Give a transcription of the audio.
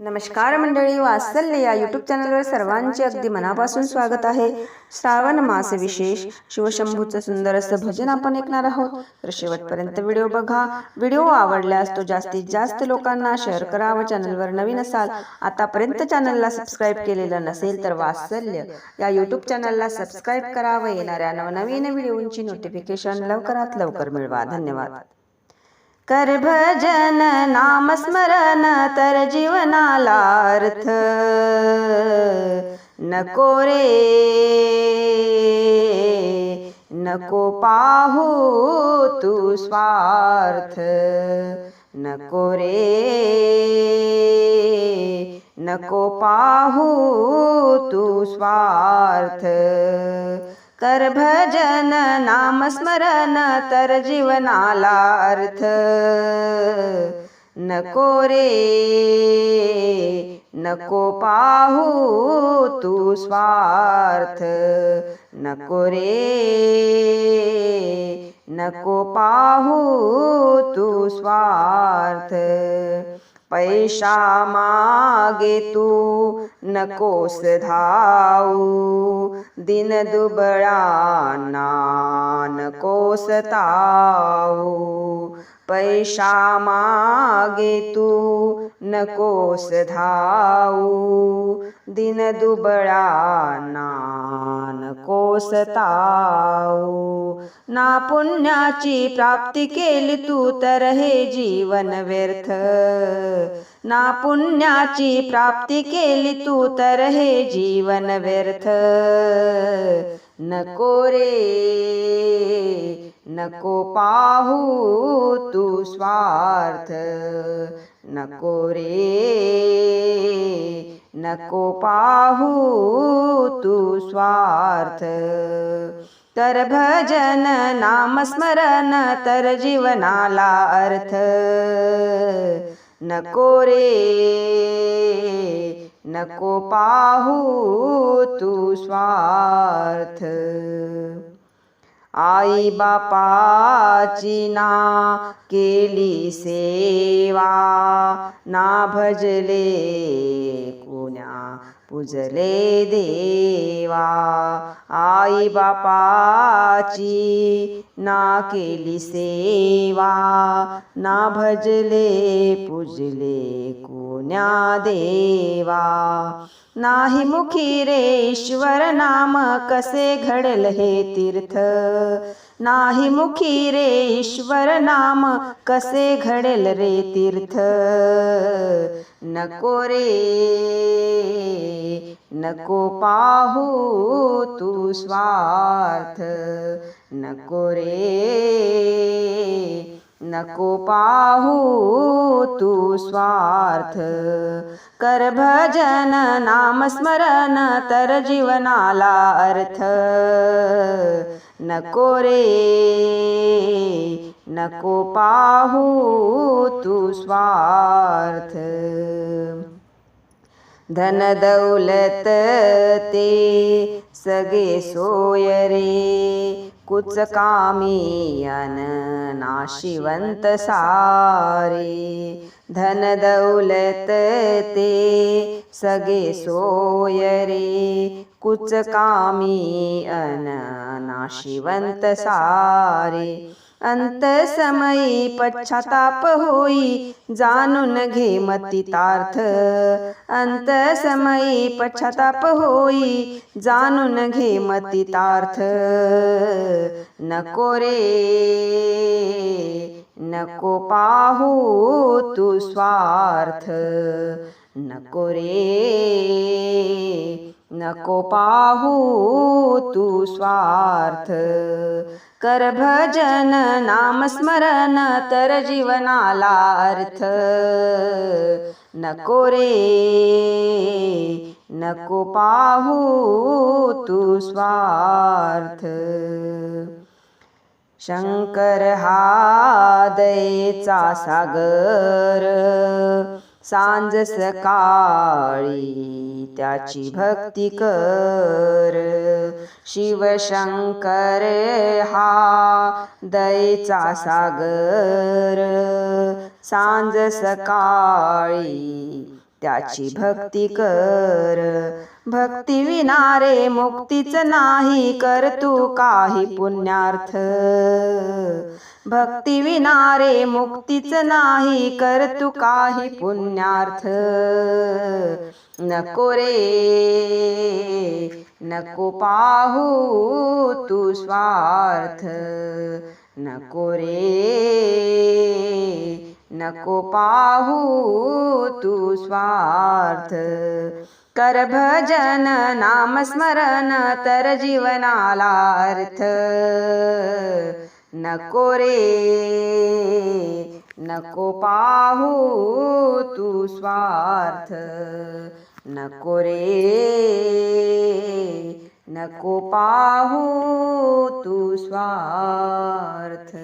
नमस्कार मंडळी वात्सल्य या यूट्यूब चॅनलवर सर्वांचे अगदी मनापासून स्वागत आहे. श्रावण मास विशेष शिवशंभूचं सुंदर असं भजन आपण ऐकणार आहोत. तर शेवटपर्यंत व्हिडिओ बघा. व्हिडिओ आवडल्यास तो जास्तीत जास्त लोकांना शेअर करा व चॅनलवर नवीन असाल आतापर्यंत चॅनलला सबस्क्राईब केलेलं नसेल तर वात्सल्य या यूट्यूब चॅनलला सबस्क्राईब करा व येणाऱ्या नवनवीन व्हिडिओंची नोटिफिकेशन लवकरात लवकर मिळवा. धन्यवाद. कर भजन नामस्मरण तर जीवनाला अर्थ नको रे नको पाहू तू स्वार्थ. नको रे नको पाहू तू स्वार्थ. तर भजन नामस्मरण तर जीवनाला अर्थ. नको रे नको पाहू तू स्वार्थ. नको रे नको पाहू तू स्वार्थ. पैसा मागे तू नकोस धाऊ दिन दुबळांना नकोस ताऊ पैशा मागे तू नकोस धाऊ दिन दुबळांना नकोस ताऊ ना पुण्याची प्राप्ती केली तू तर हे जीवन व्यर्थ. ना पुण्याची प्राप्ती केली तू तर हे जीवन व्यर्थ. नको रे नको पाहू तू स्वार्थ. नको रे नको पाहू तू स्वार्थ. तर भजन नामस्मरण तर जीवनाला अर्थ. नको रे नको पाहू तू स्वार्थ. आई बापाची ना केली सेवा ना भजले कुण्या पुजले देवा. आई बापाची ना केली सेवा ना भजले पुजले कुण्या देवा. नाही मुखी रेश्वर नाम कसे घडल हे तीर्थ? नाही मुखी रेश्वर नाम कसे घडेल रे तीर्थ? नको रे नको पाहू तू स्वार्थ. नको रे नको पाहू तू स्वार्थ. कर भजन नामस्मरण तर जीवनाला अर्थ. नको रे नको पाहू तू स्वार्थ. धन दौलत ते सगे सोय रे. कुच कामी नाशिवंत सारे धन दौलत ते सगे सोय रे कुच कामी अन नाशिवंत सारे. अंत समयी पश्चाताप होई जाणून घे मतितार्थ. अंत समयी पश्चाताप होई जाणून घे मतितार्थ. नको रे नको पाहू तू स्वार्थ. नको रे नको पाहू तू स्वार्थ. कर भजन नामस्मरण तर जीवनाला अर्थ. नको रे नको पाहू तू स्वार्थ. शंकर हा दयेचा सागर. सांज सकाळी त्याची भक्ती कर. शिवशंकर हा दयेचा सागर. सांज सकाळी त्याची भक्ती कर. भक्ती विनारे मुक्तीच नाही कर तू काही पुण्यार्थ. भक्ती विनारे मुक्तीच नाही कर तू काही पुण्यार्थ. नको रे नको पाहू तू स्वार्थ. नको रे नको पाहू तू स्वार्थ. कर भजन नामस्मरण तर जीवनाला अर्थ. नको रे नको पाहू तू स्वार्थ. नको रे नको पाहू तू स्वार्थ.